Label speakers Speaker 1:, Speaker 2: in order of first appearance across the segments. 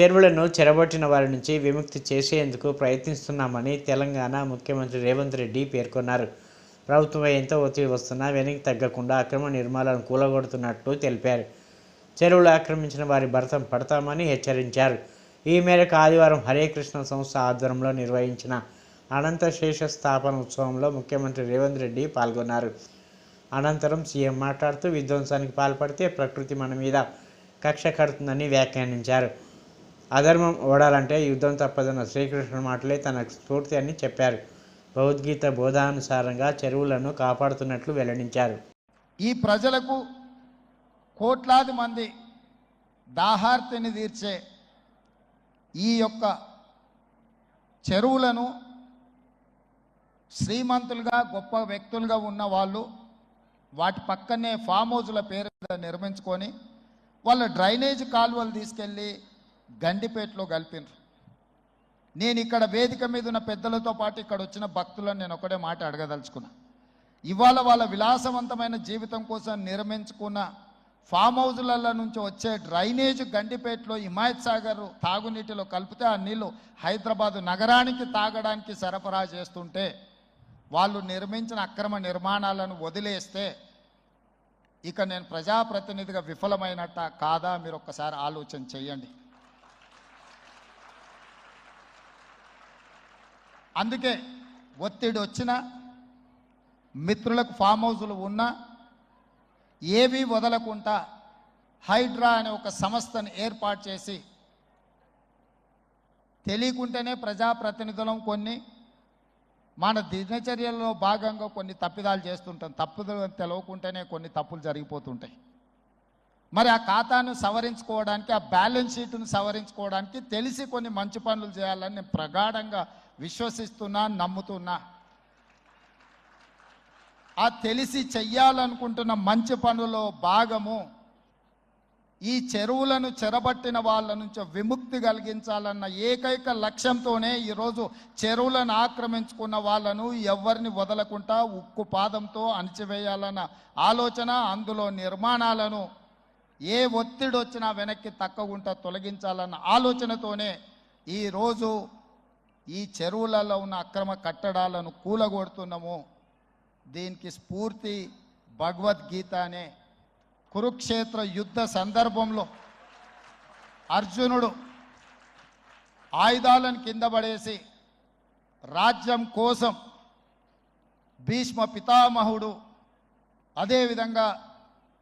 Speaker 1: చెరువులను చెరబట్టిన వారి నుంచి విముక్తి చేసేందుకు ప్రయత్నిస్తున్నామని తెలంగాణ ముఖ్యమంత్రి రేవంత్ రెడ్డి పేర్కొన్నారు. ప్రభుత్వం ఎంత ఒత్తిడి వస్తున్నా వెనక్కి తగ్గకుండా అక్రమ నిర్మాణాలను కూలగొడుతున్నట్టు తెలిపారు. చెరువులు ఆక్రమించిన వారి భర్తం పడతామని హెచ్చరించారు. ఈ మేరకు ఆదివారం హరే కృష్ణ సంస్థ ఆధ్వర్యంలో నిర్వహించిన అనంత శేష స్థాపన ఉత్సవంలో ముఖ్యమంత్రి రేవంత్ రెడ్డి పాల్గొన్నారు. అనంతరం సీఎం మాట్లాడుతూ విధ్వంసానికి పాల్పడితే ప్రకృతి మన మీద కక్ష కడుతుందని వ్యాఖ్యానించారు. అధర్మం ఓడాలంటే యుద్ధం తప్పదన్న శ్రీకృష్ణుడు మాటలే తన స్ఫూర్తి అని చెప్పారు. భగవద్గీత బోధానుసారంగా చెరువులను కాపాడుతున్నట్లు వెల్లడించారు.
Speaker 2: ఈ ప్రజలకు కోట్లాది మంది దాహార్తిని తీర్చే ఈ యొక్క చెరువులను శ్రీమంతులుగా గొప్ప వ్యక్తులుగా ఉన్న వాళ్ళు వాటి పక్కనే ఫామ్ హౌజుల పేరు నిర్మించుకొని వాళ్ళ డ్రైనేజ్ కాలువలు తీసుకెళ్ళి గండిపేటలో కలిపినరు. నేను ఇక్కడ వేదిక మీద ఉన్న పెద్దలతో పాటు ఇక్కడ వచ్చిన భక్తులను నేను ఒకటే మాట అడగదలుచుకున్నా. ఇవాళ వాళ్ళ విలాసవంతమైన జీవితం కోసం నిర్మించుకున్న ఫామ్ హౌజులలో నుంచి వచ్చే డ్రైనేజ్ గండిపేటలో హిమాయత్ సాగర్ తాగునీటిలో కలిపితే ఆ నీళ్ళు హైదరాబాద్ నగరానికి తాగడానికి సరఫరా చేస్తుంటే వాళ్ళు నిర్మించిన అక్రమ నిర్మాణాలను వదిలేస్తే ఇక నేను ప్రజాప్రతినిధిగా విఫలమైనట్ట కాదా? మీరు ఒక్కసారి ఆలోచన చేయండి. అందుకే ఒత్తిడి వచ్చినా మిత్రులకు ఫామ్ హౌజులు ఉన్నా ఏవి వదలకుండా హైడ్రా అనే ఒక సంస్థను ఏర్పాటు చేసి తెలియకుంటేనే ప్రజాప్రతినిధులం కొన్ని మన దినచర్యల్లో భాగంగా కొన్ని తప్పిదాలు చేస్తుంటాం. తప్పుదలు తెలవకుంటేనే కొన్ని తప్పులు జరిగిపోతుంటాయి. మరి ఆ ఖాతాను సవరించుకోవడానికి ఆ బ్యాలెన్స్ షీట్ను సవరించుకోవడానికి తెలిసి కొన్ని మంచి పనులు చేయాలని నేను ప్రగాఢంగా విశ్వసిస్తున్నా నమ్ముతున్నా. ఆ తెలిసి చెయ్యాలనుకుంటున్న మంచి పనులో భాగము ఈ చెరువులను చెరబట్టిన వాళ్ళ నుంచి విముక్తి కలిగించాలన్న ఏకైక లక్ష్యంతోనే ఈరోజు చెరువులను ఆక్రమించుకున్న వాళ్ళను ఎవరిని వదలకుండా ఉక్కు పాదంతో అణిచివేయాలన్న ఆలోచన అందులో నిర్మాణాలను ఏ ఒత్తిడి వచ్చినా వెనక్కి తక్కకుండా తొలగించాలన్న ఆలోచనతోనే ఈరోజు ఈ చెరువులలో ఉన్న అక్రమ కట్టడాలను కూలగొడుతున్నాము. దీనికి స్ఫూర్తి భగవద్గీత అనే కురుక్షేత్ర యుద్ధ సందర్భంలో అర్జునుడు ఆయుధాలను కింద పడేసి రాజ్యం కోసం భీష్మ పితామహుడు అదేవిధంగా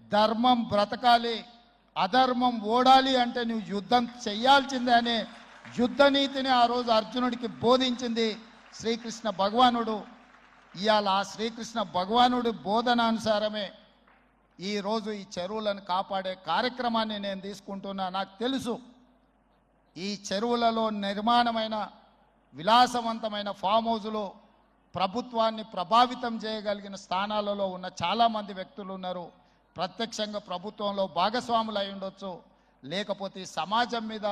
Speaker 2: ధర్మం బ్రతకాలి అధర్మం ఓడాలి అంటే నువ్వు యుద్ధం చెయ్యాల్సిందే అనే యుద్ధ నీతిని ఆ రోజు అర్జునుడికి బోధించింది శ్రీకృష్ణ భగవానుడు. ఇవాళ ఆ శ్రీకృష్ణ భగవానుడి బోధనానుసారమే ఈరోజు ఈ చెరువులను కాపాడే కార్యక్రమాన్ని నేను తీసుకుంటున్నా. నాకు తెలుసు ఈ చెరువులలో నిర్మాణమైన విలాసవంతమైన ఫామ్ హౌజులు ప్రభుత్వాన్ని ప్రభావితం చేయగలిగిన స్థానాలలో ఉన్న చాలామంది వ్యక్తులు ఉన్నారు. ప్రత్యక్షంగా ప్రభుత్వంలో భాగస్వాములు అయి ఉండొచ్చు. లేకపోతే సమాజం మీద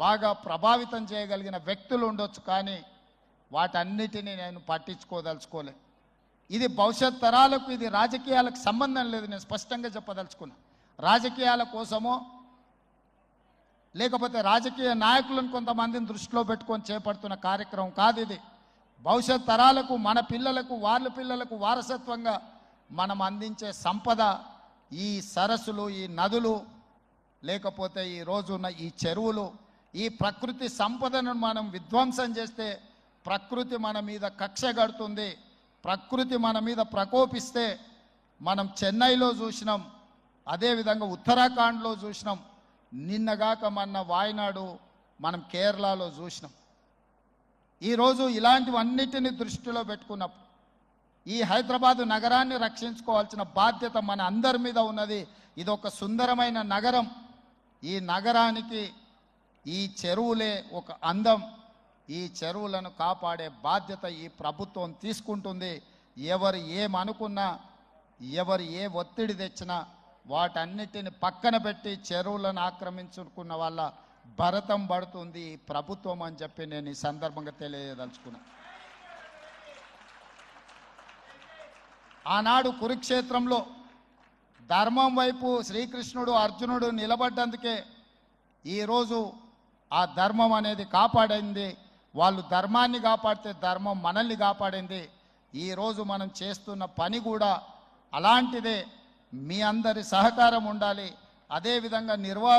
Speaker 2: బాగా ప్రభావితం చేయగలిగిన వ్యక్తులు ఉండొచ్చు కానీ వాటన్నిటినీ నేను పట్టించుకోదలుచుకోలే. ఇది భవిష్యత్ తరాలకు ఇది రాజకీయాలకు సంబంధం లేదు నేను స్పష్టంగా చెప్పదలుచుకున్నా. రాజకీయాల కోసమో లేకపోతే రాజకీయ నాయకులను కొంతమందిని దృష్టిలో పెట్టుకొని చేపడుతున్న కార్యక్రమం కాదు ఇది. భవిష్యత్ తరాలకు మన పిల్లలకు వాళ్ళ పిల్లలకు వారసత్వంగా మనం అందించే సంపద ఈ సరస్సులు ఈ నదులు లేకపోతే ఈ రోజున్న ఈ చెరువులు ఈ ప్రకృతి సంపదను మనం విధ్వంసం చేస్తే ప్రకృతి మన మీద కక్ష కడుతుంది ప్రకృతి మన మీద ప్రకోపిస్తే మనం చెన్నైలో చూసినాం అదేవిధంగా ఉత్తరాఖండ్లో చూసినాం నిన్నగాక మొన్న వాయనాడు మనం కేరళలో చూసినాం. ఈరోజు ఇలాంటివన్నిటిని దృష్టిలో పెట్టుకున్నప్పుడు ఈ హైదరాబాదు నగరాన్ని రక్షించుకోవాల్సిన బాధ్యత మన అందరి మీద ఉన్నది. ఇది ఒక సుందరమైన నగరం. ఈ నగరానికి ఈ చెరువులే ఒక అందం. ఈ చెరువులను కాపాడే బాధ్యత ఈ ప్రభుత్వం తీసుకుంటుంది. ఎవరు ఏమనుకున్నా ఎవరు ఏ ఒత్తిడి తెచ్చినా వాటన్నిటిని పక్కన పెట్టి చెరువులను ఆక్రమించుకున్న వాళ్ళ భరతం పడుతుంది ఈ ప్రభుత్వం అని చెప్పి నేను ఈ సందర్భంగా తెలియదలుచుకున్నాను ఆనాడు కురుక్షేత్రంలో ధర్మం వైపు శ్రీకృష్ణుడు అర్జునుడు నిలబడ్డందుకే ఈరోజు ఆ ధర్మం అనేది కాపాడింది. వాళ్ళు ధర్మాన్ని కాపాడితే ధర్మం మనల్ని కాపాడింది. ఈరోజు మనం చేస్తున్న పని కూడా అలాంటిదే. మీ అందరి సహకారం ఉండాలి. అదేవిధంగా నిర్వా